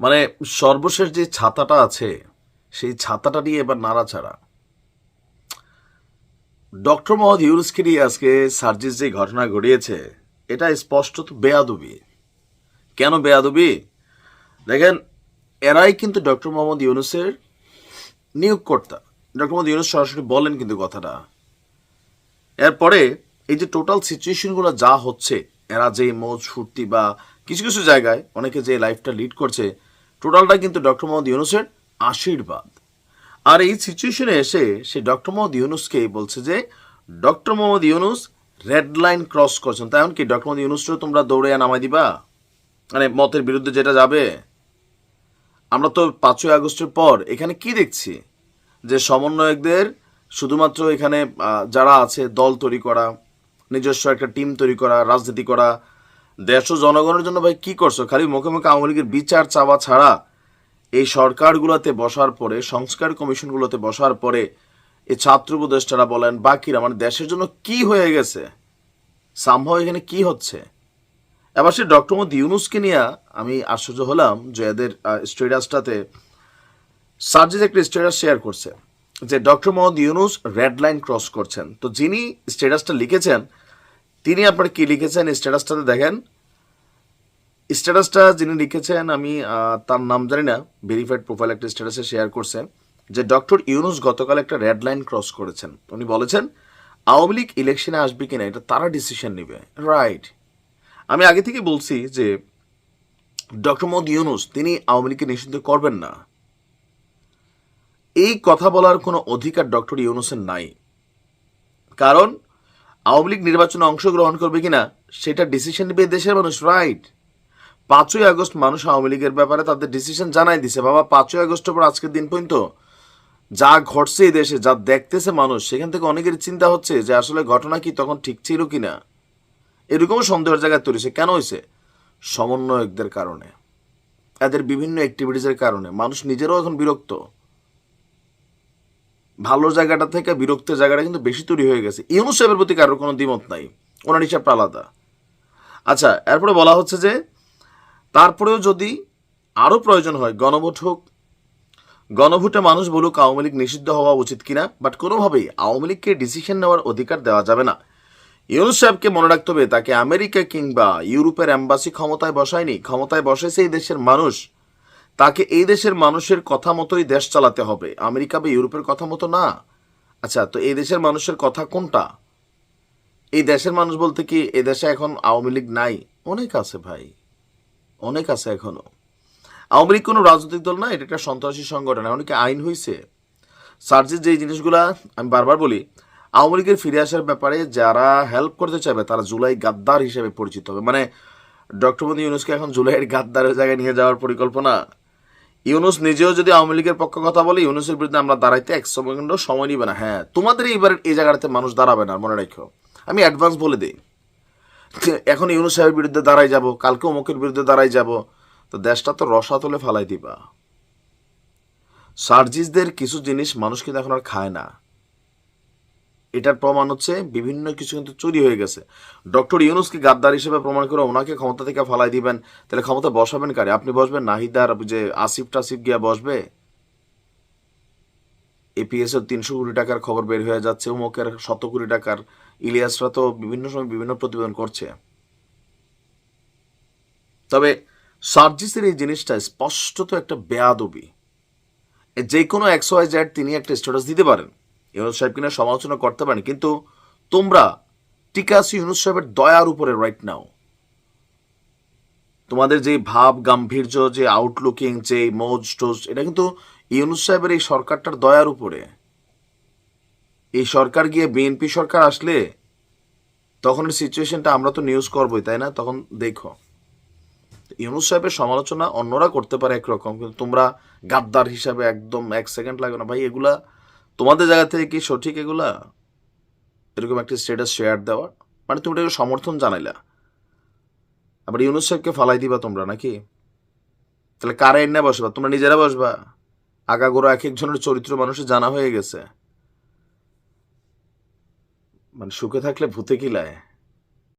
মানে সর্বশেষ যে ছাতাটা আছে, সেই ছাতাটা নিয়ে এবার নাড়াচাড়া। ডক্টর মোহাম্মদ ইউনুসকে নিয়ে আজকে সার্জিস যে ঘটনা ঘটিয়েছে, এটা স্পষ্টত বেয়াদবি। কেন বেয়াদবি? দেখেন, এরাই কিন্তু ডক্টর মোহাম্মদ ইউনুসের নিয়োগকর্তা। ডক্টর মোহাম্মদ ইউনুস সরাসরি বলেন কিন্তু কথাটা। এরপরে এই যে টোটাল সিচুয়েশনগুলো যা হচ্ছে, এরা যে মৌজ ফুর্তি বা কিছু কিছু জায়গায় অনেকে যে লাইফটা লিড করছে টোটালটা কিন্তু ডক্টর মোহাম্মদ ইউনুসের আশীর্বাদ। আর এই সিচুয়েশনে এসে সে ডক্টর মোহাম্মদ ইউনুসকে বলছে যে, doctor Mohammad Yunus red line cross করছেন। তাই কি, ডক্টর মোহাম্মদ ইউনুসকেও তোমরা দৌড়ে নামাই দিবা? মানে মতের বিরুদ্ধে যেটা যাবে। আমরা তো পাঁচই আগস্টের পর এখানে কি দেখছি? যে সমন্বয়কদের শুধুমাত্র এখানে যারা আছে দল তৈরি করা, নিজস্ব একটা টিম তৈরি করা, রাজনীতি করা দেশ ও জনগণের জন্য ভাই কি করছ? খালি মুখে মুখে আওয়ামী লীগের বিচার চাওয়া ছাড়া এই সরকারগুলোতে বসার পরে, সংস্কার কমিশনগুলোতে বসার পরে এই ছাত্র উপদেষ্টারা বলেন, বাকিরা মানে দেশের জন্য কি হয়ে গেছে? সম্ভব এখানে কি হচ্ছে? এবার সে ডক্টর মোহাম্মদ ইউনুসকে নিয়ে আমি আশ্চর্য হলাম যে এদের স্টেটাসটাতে সার্জিস একটা স্টেটাস শেয়ার করছে যে doctor Mohammad Yunus red line cross করছেন। তো যিনি স্টেটাসটা লিখেছেন তিনি আপনার কি লিখেছেন? স্ট্যাটাসটাতে দেখেন। স্ট্যাটাসটা যিনি লিখেছেন, আমি তার নাম জানি না, ভেরিফাইড প্রোফাইল একটা স্ট্যাটাসে শেয়ার করছে যে ডক্টর ইউনুস গতকাল একটা রেড লাইন ক্রস করেছেন। উনি বলেছেন, আওয়ামী লীগ ইলেকশনে আসবে কিনা, এটা তারা ডিসিশন নেবে। রাইট। আমি আগে থেকে বলছি যে, ডক্টর মোহাম্মদ ইউনুস, তিনি আওয়ামী লীগকে নিষিদ্ধ করবেন না। এই কথা বলার কোনো অধিকার ডক্টর ইউনুসের নাই। কারণ আওয়ামী লীগ নির্বাচনে অংশগ্রহণ করবে কিনা, সেটা ডিসিশন নেবে দেশের মানুষ রাইট পাঁচই আগস্ট মানুষ আওয়ামী লীগের ব্যাপারে তাদের ডিসিশন জানাই দিছে। বাবা, পাঁচই আগস্টের পর আজকের দিন পর্যন্ত যা ঘটছে এই দেশে, যা দেখতেছে মানুষ, সেখান থেকে অনেকের চিন্তা হচ্ছে যে আসলে ঘটনা কি তখন ঠিক ছিল কিনা। এরকমও সন্দেহের জায়গায় তৈরি হয়েছে। কেন হয়েছে? সমন্বয়কদের কারণে। এদের বিভিন্ন অ্যাক্টিভিটিসের কারণে। মানুষ নিজেরাও এখন বিরক্ত। ভালো জায়গাটা থেকে বিরক্তের জায়গাটা কিন্তু বেশি তৈরি হয়ে গেছে। ইউনুস সাহেবের প্রতি কারোর কোনো দ্বিমত নাই। ওনার হিসাবটা আলাদা। আচ্ছা এরপরে বলা হচ্ছে যে, তারপরেও যদি আরও প্রয়োজন হয়, গণভোট হোক, গণভোটে মানুষ বলুক আওয়ামী লীগ নিষিদ্ধ হওয়া উচিত কিনা বাট কোনোভাবেই আওয়ামী লীগকে ডিসিশন নেওয়ার অধিকার দেওয়া যাবে না। ইউনুস সাহেবকে মনে রাখতে হবে, তাকে আমেরিকা কিংবা ইউরোপের অ্যাম্বাসি ক্ষমতায় বসায়নি। ক্ষমতায় বসেছে এই দেশের মানুষ। তাকে এই দেশের মানুষের কথা মতোই দেশ চালাতে হবে। আমেরিকা বা ইউরোপের কথা মতো না। আচ্ছা তো এই দেশের মানুষের কথা কোনটা? এই দেশের মানুষ বলতে কি এ দেশে এখন আওয়ামী লীগ নাই? অনেক আছে ভাই। অনেক আছে এখনও। আওয়ামী লীগ কোনো রাজনৈতিক দল না, এটা একটা সন্ত্রাসী সংগঠন। অনেকে আইন হয়েছে সার্জিস যে জিনিসগুলা আমি বারবার বলি, আওয়ামী লীগের ফিরে আসার ব্যাপারে যারা হেল্প করতে চাইবে, তারা জুলাই গাদ্দার হিসেবে পরিচিত হবে। মানে ডক্টর মোদী ইউনুসকে এখন জুলাইয়ের গাদ্দারের জায়গায় নিয়ে যাওয়ার পরিকল্পনা ইউনুস নিজেও যদি আওয়ামী লীগের পক্ষে কথা বলে, ইউনুসের বিরুদ্ধে আমরা দাঁড়াইতে এক সেকেন্ড সময় নিবে না। হ্যাঁ তোমাদের এইবার এই জায়গাটাতে মানুষ দাঁড়াবে না, মনে রাখো। আমি অ্যাডভান্স বলে দিই। এখন ইউনুস সাহেবের বিরুদ্ধে দাঁড়াই যাব, কালকে অমুকের বিরুদ্ধে দাঁড়াই যাব, তো দেশটা তো রসা তুলে ফালাই দিবা। সার্জিসদের কিছু জিনিস মানুষ কিন্তু এখন আর খায় না। এটার প্রমাণ হচ্ছে বিভিন্ন কিছু কিন্তু চুরি হয়ে গেছে। ডক্টর ইউনুসকে গাদ্দার হিসেবে প্রমাণ করে ওনাকে ক্ষমতা থেকে ফালাই দিবেন, তাহলে ক্ষমতা বসাবেন কারে? আপনি বসবেন নাহিদার যে আসিফ টাসিফ গিয়া বসবে? এপিএস এর তিনশো কোটি টাকার খবর বের হয়ে যাচ্ছে, উমকের শত কোটি টাকার, ইলিয়াসরা তো বিভিন্ন সময় বিভিন্ন প্রতিবেদন করছে। তবে সার্জিসের এই জিনিসটা স্পষ্টত একটা বেয়াদবি। যে কোনো এক্স ওয়াই জেড তিনি একটা স্ট্যাটাস দিতে পারেন। ইউনুস সাহেব কিনা সমালোচনা করতে পারেন, কিন্তু তোমরা টিকা আছো ইউনুস সাহেবের দয়ার উপরে রাইট নাও তোমাদের যে ভাব, গাম্ভীর্য, যে আউটলুকিং যে মৌজ টোজ এটা কিন্তু ইউনুস সাহেবের এই সরকারটার দয়ার উপরে। এই সরকার গিয়ে বিএনপি সরকার আসলে তখন সিচুয়েশনটা আমরা তো নিউজ করবোই, তাই না? তখন দেখো। ইউনুস সাহেবের সমালোচনা অন্যরা করতে পারে একরকম, কিন্তু তোমরা গাদ্দার হিসাবে একদম এক সেকেন্ড লাগে না। ভাই, এগুলা তোমাদের জায়গা থেকে কি সঠিক এগুলা? এরকম একটি স্ট্যাটাস শেয়ার দেওয়া? মানে তুমি এটাকে সমর্থন জানাইলা। আবার ইউনুস সাহেবকে ফালাই দিবা তোমরা নাকি? তাহলে কারা এনে বসবা? তোমরা নিজেরা বসবা। আগাগোড়া এক একজনের চরিত্র মানুষের জানা হয়ে গেছে। মানে সুখে থাকলে ভূতে কিলায়?